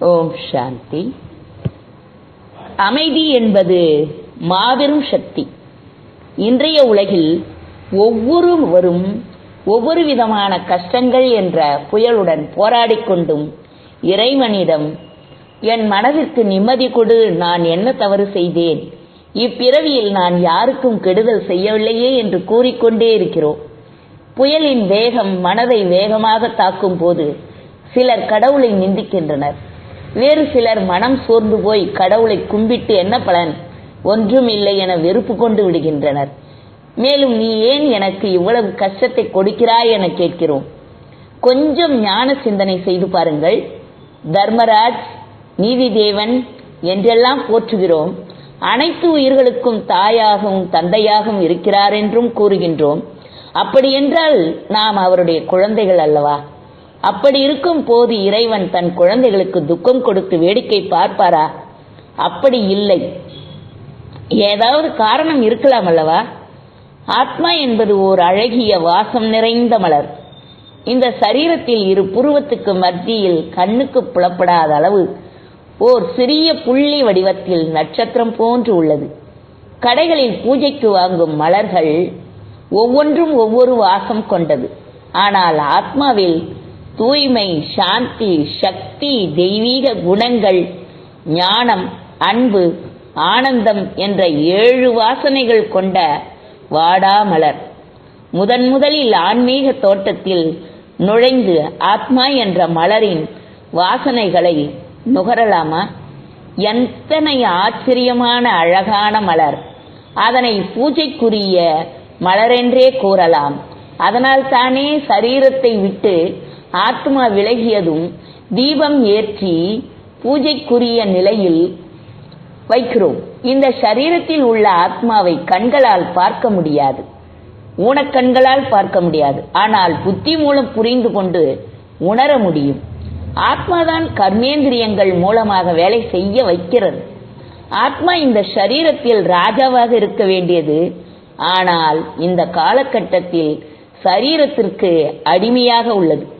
ஓம் சாந்தி. அமைதி என்பது மாபெரும் சக்தி. இன்றைய உலகில் ஒவ்வொருவரும் ஒவ்வொரு விதமான கஷ்டங்கள் என்ற புயலுடன் போராடிக் கொண்டும் இறைவனிடம் என் மனதிற்கு நிம்மதி கொடு நான் என்ன தவறு செய்தேன்? இப்பிறவியில் நான் யாருக்கும் கெடுதல் செய்யவில்லையே என்று கூறிக்கொண்டே இருக்கிறோம். புயலின் வேகம் மனதை வேகமாக தாக்கும் போது சிலர் கடவுளை நிந்திக்கின்றனர். வேறு சிலர் மனம் சோர்ந்து போய் கடவுளை கும்பிட்டு என்ன பலன்? ஒன்றும் இல்லை என வெறுப்பு கொண்டு விடுகின்றனர். மேலும் நீ ஏன் எனக்கு இவ்வளவு கஷ்டத்தை கொடுக்கிறாய் என கேட்கிறோம். கொஞ்சம் ஞான சிந்தனை செய்து பாருங்கள். தர்மராஜ் நீதி தேவன் என்றெல்லாம் போற்றுகிறோம். அனைத்து உயிர்களுக்கும் தாயாகவும் தந்தையாகவும் இருக்கிறார் என்றும் கூறுகின்றோம். அப்படியென்றால் நாம் அவருடைய குழந்தைகள் அல்லவா? அப்படி இருக்கும் போது இறைவன் தன் குழந்தைகளுக்கு துக்கம் கொடுத்து வேடிக்கை பார்ப்பாரா? அப்படி இல்லை. ஏதாவது காரணம் இருக்கலாம் அல்லவா? ஆத்மா என்பது ஓர் அழகிய வாசம் நிறைந்த மலர். இந்த சரீரத்தில் இரு புருவத்துக்கு மத்தியில் கண்ணுக்கு புலப்படாத அளவு ஓர் சிறிய புள்ளி வடிவத்தில் நட்சத்திரம் போன்று உள்ளது. கடைகளில் பூஜைக்கு வாங்கும் மலர்கள் ஒவ்வொன்றும் ஒவ்வொரு வாசம் கொண்டது. ஆனால் ஆத்மாவில் தூய்மை சாந்தி சக்தி தெய்வீக குணங்கள் ஞானம் அன்பு ஆனந்தம் என்ற ஏழு வாசனைகள் கொண்ட வாடாமலர். முதன் முதலில் ஆன்மீக தோட்டத்தில் நுழைந்து ஆத்மா என்ற மலரின் வாசனைகளை நுகரலாமா? எத்தனை ஆச்சரியமான அழகான மலர். அதனை பூஜைக்குரிய மலரென்றே கூறலாம். அதனால் தானே சரீரத்தை விட்டு ஆத்மா விலகியதும் தீபம் ஏற்றி பூஜைக்குரிய நிலையில் வைக்கிறோம். இந்த சரீரத்தில் உள்ள ஆத்மாவை கண்களால் பார்க்க முடியாது. ஊனக்கண்களால் பார்க்க முடியாது. ஆனால் புத்தி மூலம் புரிந்து கொண்டு உணர முடியும். ஆத்மாதான் கர்மேந்திரியங்கள் மூலமாக வேலை செய்ய வைக்கிறது. ஆத்மா இந்த சரீரத்தில் ராஜாவாக இருக்க வேண்டியது. ஆனால் இந்த காலகட்டத்தில் சரீரத்திற்கு அடிமையாக உள்ளது.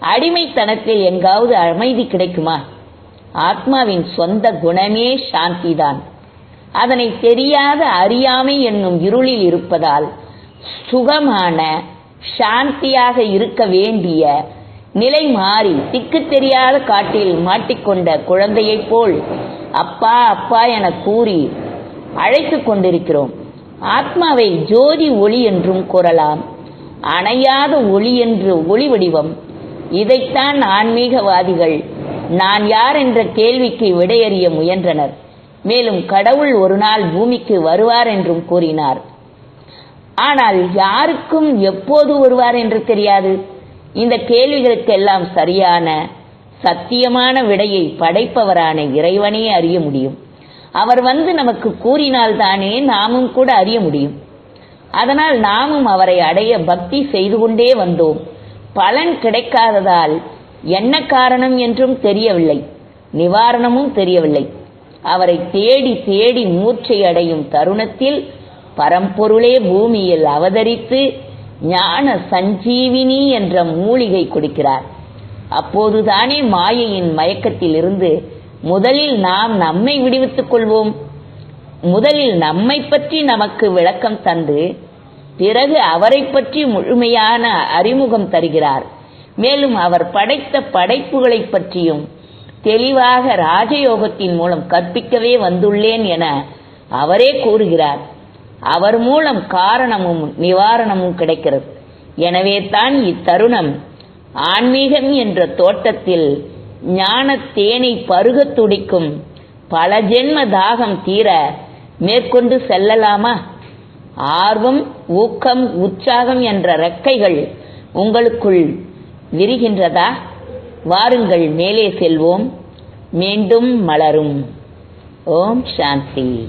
அடிமைத்தனத்தில் எங்காவது அமைதி கிடைக்குமா? ஆத்மாவின் சொந்த குணமே சாந்திதான். அதனை தெரியாத அறியாமை என்னும் இருளில் இருப்பதால் சுகமான சாந்தியாக இருக்க வேண்டிய நிலை மாறி திக்கு தெரியாத காட்டில் மாட்டிக்கொண்ட குழந்தையைப் போல் அப்பா அப்பா என கூறி அழைத்து கொண்டிருக்கிறோம். ஆத்மாவை ஜோதி ஒளி என்றும் கூறலாம். அணையாத ஒளி என்று ஒளி வடிவம் இதைத்தான் ஆன்மீகவாதிகள் நான் யார் என்ற கேள்விக்கு விடையறிய முயன்றனர். மேலும் கடவுள் ஒரு நாள் பூமிக்கு வருவார் என்றும் கூறினார். ஆனால் யாருக்கும் எப்போது வருவார் என்று தெரியாது. இந்த கேள்விகளுக்கெல்லாம் சரியான சத்தியமான விடையை படைப்பவரான இறைவனே அறிய முடியும். அவர் வந்து நமக்கு கூறினால்தானே நாமும் கூட அறிய முடியும். அதனால் நாமும் அவரை அடைய பக்தி செய்து கொண்டே வந்தோம். பலன் கிடைக்காததால் என்ன காரணம் என்றும் தெரியவில்லை. நிவாரணமும் தெரியவில்லை. அவரை தேடி தேடி மூர்ச்சை அடையும் தருணத்தில் பரம்பொருளே பூமியில் அவதரித்து ஞான சஞ்சீவினி என்ற மூலிகை கொடுக்கிறார். அப்போதுதானே மாயையின் மயக்கத்தில் இருந்து முதலில் நாம் நம்மை விடுவித்துக் கொள்வோம். முதலில் நம்மை பற்றி நமக்கு விளக்கம் தந்து பிறகு அவரை பற்றி முழுமையான அறிமுகம் தருகிறார். மேலும் அவர் படைத்த படைப்புகளை பற்றியும் தெளிவாக ராஜயோகத்தின் மூலம் கற்பிக்கவே வந்துள்ளேன் என அவரே கூறுகிறார். அவர் மூலம் காரணமும் நிவாரணமும் கிடைக்கிறது. எனவே தான் இத்தருணம் ஆன்மீகம் என்ற தோட்டத்தில் ஞான தேனை பருகத் துடிக்கும் பல ஜென்ம தாகம் தீர மேற்கொண்டு செல்லலாமா? ஆர்வம் ஊக்கம் உற்சாகம் என்ற ரெக்கைகள் உங்களுக்குள் விரிகின்றதா? வாருங்கள் மேலே செல்வோம். மீண்டும் மலரும். ஓம் சாந்தி.